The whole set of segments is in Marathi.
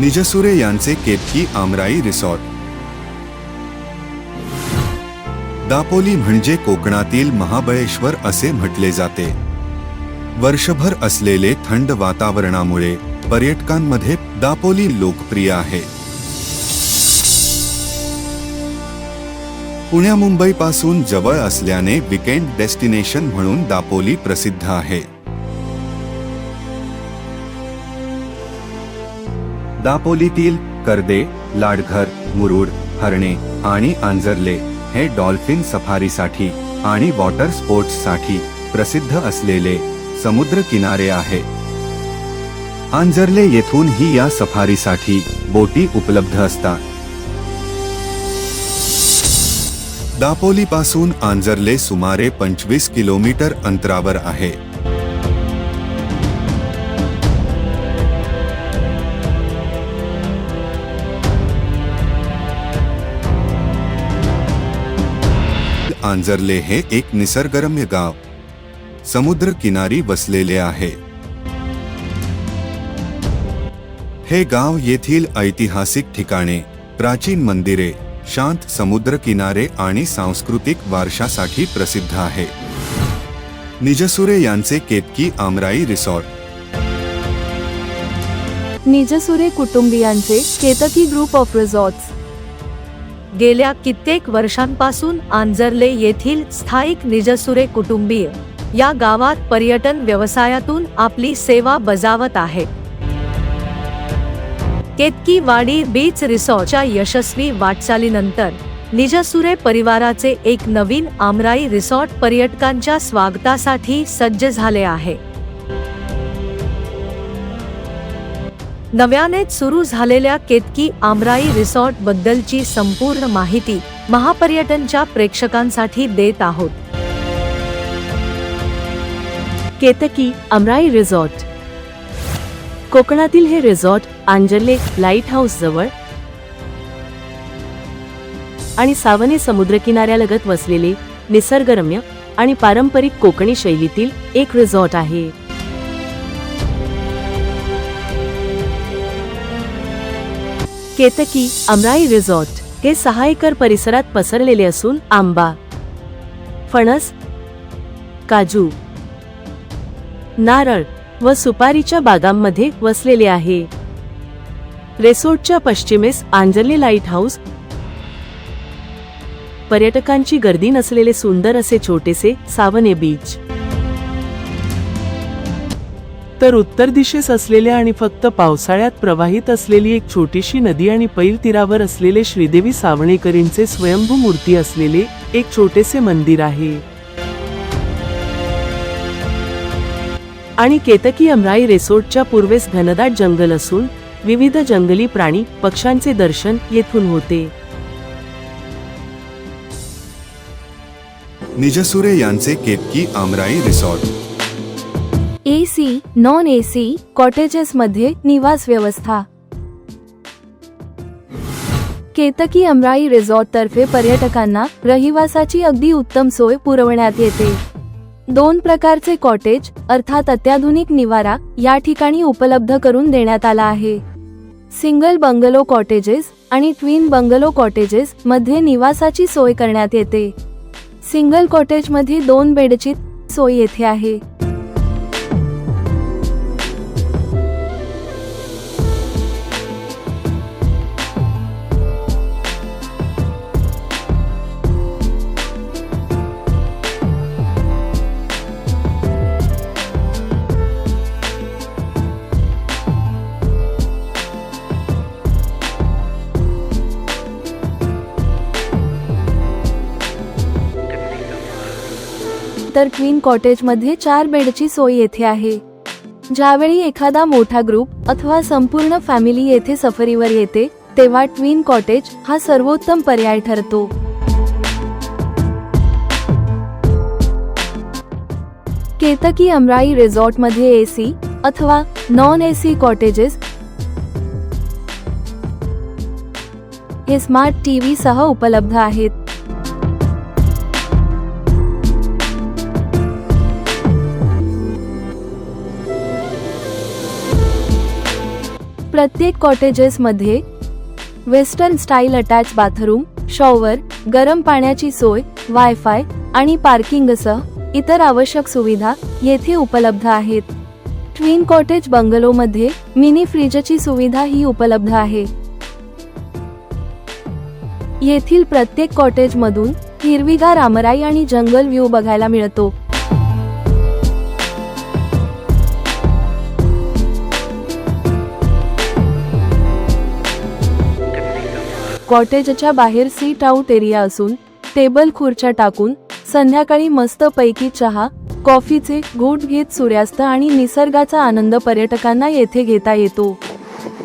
निजसुरे यांचे केतकी आमराई रिसॉर्ट. दापोली म्हणजे कोकणातील महाबळेश्वर असे म्हटले जाते. वर्षभर असलेले थंड वातावरणामुळे पर्यटकांमध्ये दापोली लोकप्रिय आहे. पुण्या मुंबईपासून जवळ असल्याने विकेंड डेस्टिनेशन म्हणून दापोली प्रसिद्ध आहे. दापोलीतील कर्दे लाडघर मुरुड हरणे आणि आंजरले हे डॉल्फिन सफारीसाठी आणि वॉटर स्पोर्ट्ससाठी प्रसिद्ध असलेले समुद्र किनारे आहे. आंजर्ले येथूनही या सफारीसाठी बोटी उपलब्ध असतात. दापोलीपासून आंजरले सुमारे पंचवीस किलोमीटर अंतरावर आहे. आंजरले हे एक निसर्गरम्य गाव. समुद्र किनारी वसलेले आहे. हे गाव येथील ऐतिहासिक ठिकाणे प्राचीन मंदिरे शांत समुद्र किनारे आणि सांस्कृतिक वारशासाठी प्रसिद्ध आहे. निजसुरे यांचे केतकी आमराई रिसॉर्ट. निजसुरे कुटुंबियांचे केतकी ग्रुप ऑफ रिसॉर्ट्स. गेल्या कित्येक वर्षांपासून आंजर्ले येथील स्थायिक निजसुरे कुटुंबीय या गावात पर्यटन व्यवसायातून आपली सेवा बजावत आहे. केतकीवाडी बीच रिसॉर्टच्या यशस्वी वाटचालीनंतर निजसुरे परिवाराचे एक नवीन आमराई रिसॉर्ट पर्यटकांच्या स्वागतासाठी सज्ज झाले आहे. नव्यानेच सुरू झालेल्या केतकी आमराई रिसॉर्ट बद्दलची संपूर्ण माहिती महापर्यटनच्या प्रेक्षकांसाठी देत आहोत. केतकी अमराई रिसॉर्ट. कोकणातील हे रिसॉर्ट आंजर्ले लाइट हाऊस जवळ आणि सावने समुद्रकिनाऱ्यालगत वसलेले निसर्गरम्य आणि पारंपरिक कोकणी शैलीतील एक रिसॉर्ट आहे. केतकी अमराई रिसॉर्ट हे सहा एकर परिसरात पसरलेले असून आंबा फणस काजू नारळ व सुपारीच्या बागांमध्ये वसलेले आहे. रेसोर्टच्या पश्चिमेस आंजर्ली लाइट हाऊस. पर्यटकांची गर्दी नसलेले सुंदर असे छोटेसे सावने बीच. तर उत्तर दिशेस असलेल्या आणि फक्त पावसाळ्यात प्रवाहित असलेली एक छोटीशी नदी आणि पैल तीरावर असलेले श्रीदेवी सावणेकरींचे स्वयंभू मूर्ती असलेले एक छोटेसे मंदिर आहे. आणि केतकी अमराई रिसोर्टच्या पूर्वेस घनदाट जंगल असून विविध जंगली प्राणी पक्ष्यांचे दर्शन येथून होते. निजसुरे यांचे Ketaki Amrai resort. A C non A C cottages मध्ये निवास व्यवस्था. केतकी अमराई रिसॉर्ट तर्फे पर्यटकांना रहिवासाची अगदी उत्तम सोय पुरवण्यात येते. दोन प्रकारचे कॉटेज अर्थात अत्याधुनिक निवारा या ठिकाणी उपलब्ध करून देण्यात आला आहे. सिंगल बंगलो कॉटेजेस आणि ट्विन बंगलो कॉटेजेस मध्ये निवासाची सोय करण्यात येते. सिंगल कॉटेजमध्ये दोन बेडची सोय येथे आहे. तर क्वीन कॉटेजमध्ये चार बेडची सोय येथे आहे. ज्यावेळी एखादा मोठा ग्रुप अथवा संपूर्ण फॅमिली येथे सफरीवर येते तेव्हा ट्विन कॉटेज हा सर्वोत्तम पर्याय ठरतो. केतकी अमराई रिसॉर्टमध्ये एसी अथवा नॉन एसी कॉटेजेस हे स्मार्ट टीव्ही सह उपलब्ध आहेत. प्रत्येक कॉटेजेसमध्ये western style attach bathroom shower गरम पाण्याची सोय वायफाय आणि पार्किंगसह इतर आवश्यक सुविधा येथे उपलब्ध आहेत. ट्विन कॉटेज बंगलोमध्ये मिनी फ्रीजची सुविधा ही उपलब्ध आहे. येथील प्रत्येक कॉटेजमधून हिरवीगार आमराई आणि जंगल व्ह्यू बघायला मिळतो. कॉटेजच्या बाहेर सीट आउट एरिया असून टेबल खुर्च्या टाकून संध्याकाळी मस्त पैकी चहा कॉफीचे घोट घेत सूर्यास्त आणि निसर्गाचा आनंद पर्यटकांना येथे घेता येतो.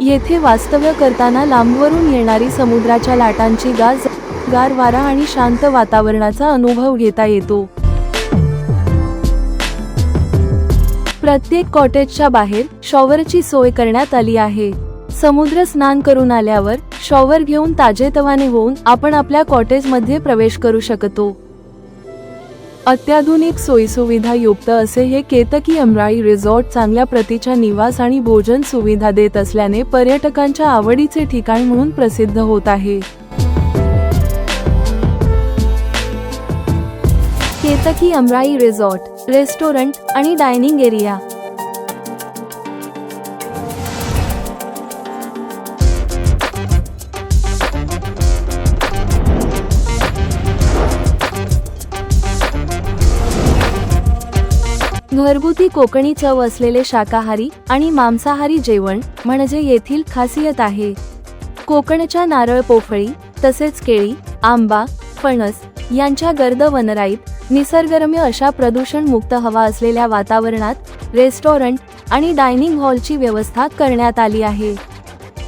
येथे वास्तव्य करताना लांबवरून येणारी समुद्राच्या लाटांची गाज गार वारा आणि शांत वातावरणाचा अनुभव घेता येतो. प्रत्येक कॉटेजच्या बाहेर शॉवरची सोय करण्यात आली आहे. समुद्र स्नान करून आल्यावर शॉवर घेऊन ताजेतवाने होऊन आपण आपल्या कॉटेजमध्ये प्रवेश करू शकतो. अत्याधुनिक सोयीसुविधा युक्त असे हे केतकी अमराई रिसॉर्ट चांगल्या प्रतीच्या निवास आणि भोजन सुविधा देत असल्याने पर्यटकांच्या आवडीचे ठिकाण म्हणून प्रसिद्ध होत आहे. केतकी अमराई रिसॉर्ट रेस्टॉरंट आणि डायनिंग एरिया. घरगुती कोकणी चव असलेले शाकाहारी आणि मांसाहारी जेवण म्हणजे येथील खासियत आहे. कोकणच्या नारळ पोफळी तसेच केळी आंबा फणस यांच्या गर्द वनराईत निसर्गरम्य अशा प्रदूषण मुक्त हवा असलेल्या वातावरणात रेस्टॉरंट आणि डायनिंग हॉलची व्यवस्था करण्यात आली आहे.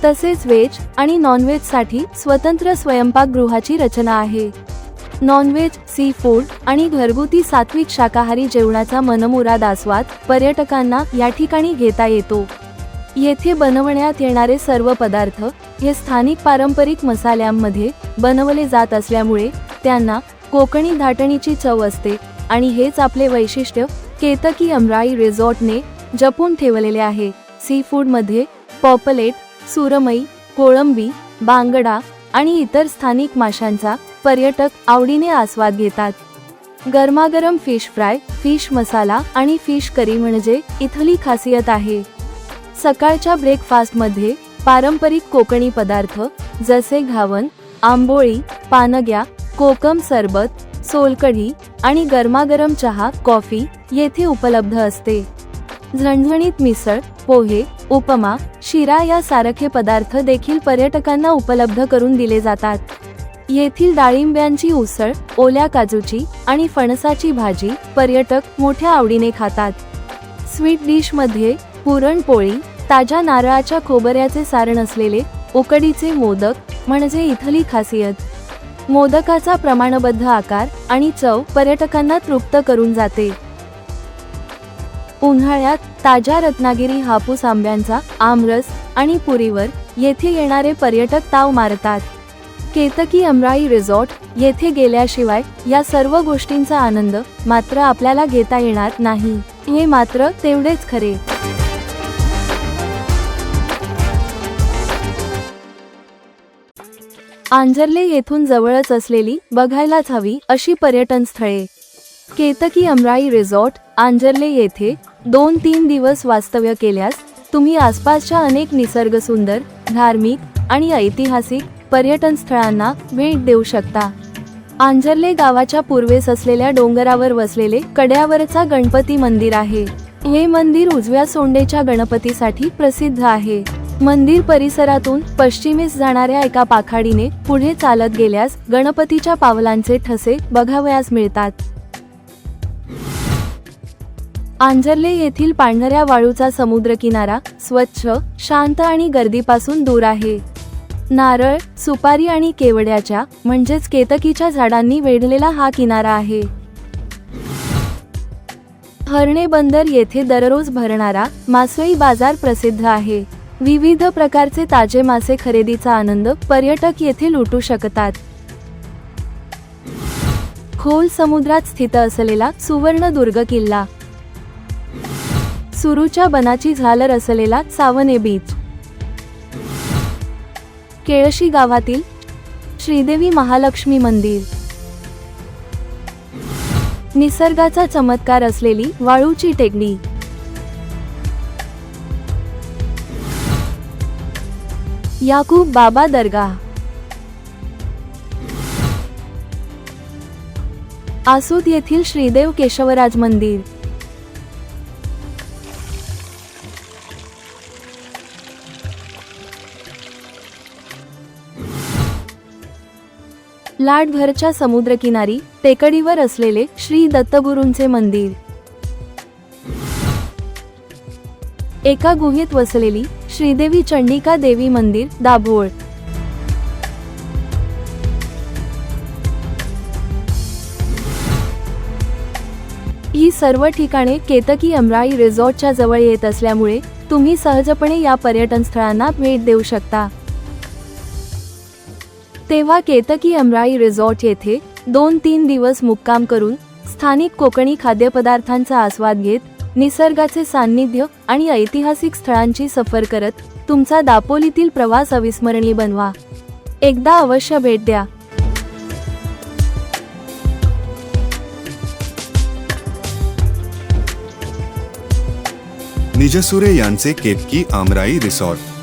तसेच व्हेज आणि नॉनव्हेजसाठी स्वतंत्र स्वयंपाकगृहाची रचना आहे. नॉनव्हेज सी फूड आणि घरगुती सात्विक शाकाहारी जेवणाचा मनमुराद आस्वाद पर्यटकांना या ठिकाणी घेता येतो. येथे बनवण्यात येणारे सर्व पदार्थ हे स्थानिक पारंपरिक मसाल्यांमध्ये बनवले जात असल्यामुळे त्यांना कोकणी धाटणीची चव असते आणि हेच आपले वैशिष्ट्य केतकी अमराई रिसॉर्टने जपून ठेवलेले आहे. सी फूडमध्ये पॉपलेट सुरमई कोळंबी बांगडा आणि इतर स्थानिक माशांचा पर्यटक आवडीने आस्वाद घेतात. गरमागरम फिश फ्राय फिश मसाला आणि फिश करी म्हणजे इथली खासियत आहे. सकाळच्या ब्रेकफास्टमध्ये पारंपरिक कोकणी पदार्थ जसे घावन आंबोळी पानग्या कोकम सरबत सोलकढी आणि गरमागरम चहा कॉफी येथे उपलब्ध असते. झणझणीत मिसळ पोहे उपमा शिरा यासारखे पदार्थ देखील पर्यटकांना उपलब्ध करून दिले जातात. येथील डाळिंब्यांची उसळ ओल्या काजूची आणि फणसाची भाजी पर्यटक मोठ्या आवडीने खातात. स्वीट डिशमध्ये पुरणपोळी ताज्या नारळाच्या खोबऱ्याचे सारण असलेले उकडीचे मोदक म्हणजे इथली खासियत. मोदकाचा प्रमाणबद्ध आकार आणि चव पर्यटकांना तृप्त करून जाते. उन्हाळ्यात ताज्या रत्नागिरी हापूस आंब्यांचा आमरस आणि पुरीवर येथे येणारे पर्यटक ताव मारतात. केतकी अमराई रिसॉर्ट येथे गेल्याशिवाय या सर्व गोष्टींचा आनंद मात्र आपल्याला घेता येणार नाही. हे मात्र तेवढेच खरे. आंजर्ले येथून जवळच असलेली बघायलाच हवी अशी पर्यटन स्थळे. केतकी अमराई रिसॉर्ट आंजर्ले येथे दोन तीन दिवस वास्तव्य केल्यास तुम्ही आसपासच्या अनेक निसर्गसुंदर धार्मिक आणि ऐतिहासिक पर्यटन स्थळांना भेट देऊ शकता. आंजर्ले गावाच्या पूर्वेस असलेल्या डोंगरावर वसलेले कड्यावरचा गणपती मंदिर आहे. हे मंदिर उजव्या सोंडेच्या गणपतीसाठी प्रसिद्ध आहे. मंदिर परिसरातून पश्चिमेस जाणाऱ्या एका पाखाडीने पुढे चालत गेल्यास गणपतीच्या पावलांचे ठसे बघावयास मिळतात. आंजर्ले येथील पांढऱ्या वाळूचा समुद्रकिनारा स्वच्छ शांत आणि गर्दीपासून दूर आहे. नारळ सुपारी आणि केवड्याच्या म्हणजेच केतकीच्या झाडांनी वेढलेला हा किनारा आहे. हरणे बंदर येथे दररोज भरणारा मासळी बाजार प्रसिद्ध आहे. विविध प्रकारचे ताजे मासे खरेदीचा आनंद पर्यटक येथे लुटू शकतात. खोल समुद्रात स्थित असलेला सुवर्णदुर्ग किल्ला. सुरूच्या बनाची झालर असलेला सावने बीच केळशी गावातील श्रीदेवी महालक्ष्मी मंदिर. निसर्गाचा चमत्कार असलेली वाळूची टेकडी. याकूब बाबा दर्गा. आसूद येथील श्रीदेव केशवराज मंदिर. लाडभरच्या समुद्रकिनारी टेकडीवर असलेले श्री दत्तगुरूंचे मंदिर. एका गुहेत वसलेली श्रीदेवी चंडिका देवी मंदिर दाभोळ. ही सर्व ठिकाणे केतकी अमराई रिसॉर्टच्या जवळ येत असल्यामुळे तुम्ही सहजपणे या पर्यटन स्थळांना भेट देऊ शकता. तेव्हा केतकी अमराई रिसॉर्ट येथे दोन तीन दिवस मुक्काम करून स्थानिक कोकणी खाद्यपदार्थांचा आस्वाद घेत निसर्गाचे सान्निध्य आणि ऐतिहासिक स्थळांची सफर करत तुमचा दापोलीतील प्रवास अविस्मरणीय बनवा. एकदा अवश्य भेट द्या. निजसुरे यांचे केतकी आमराई रिसॉर्ट.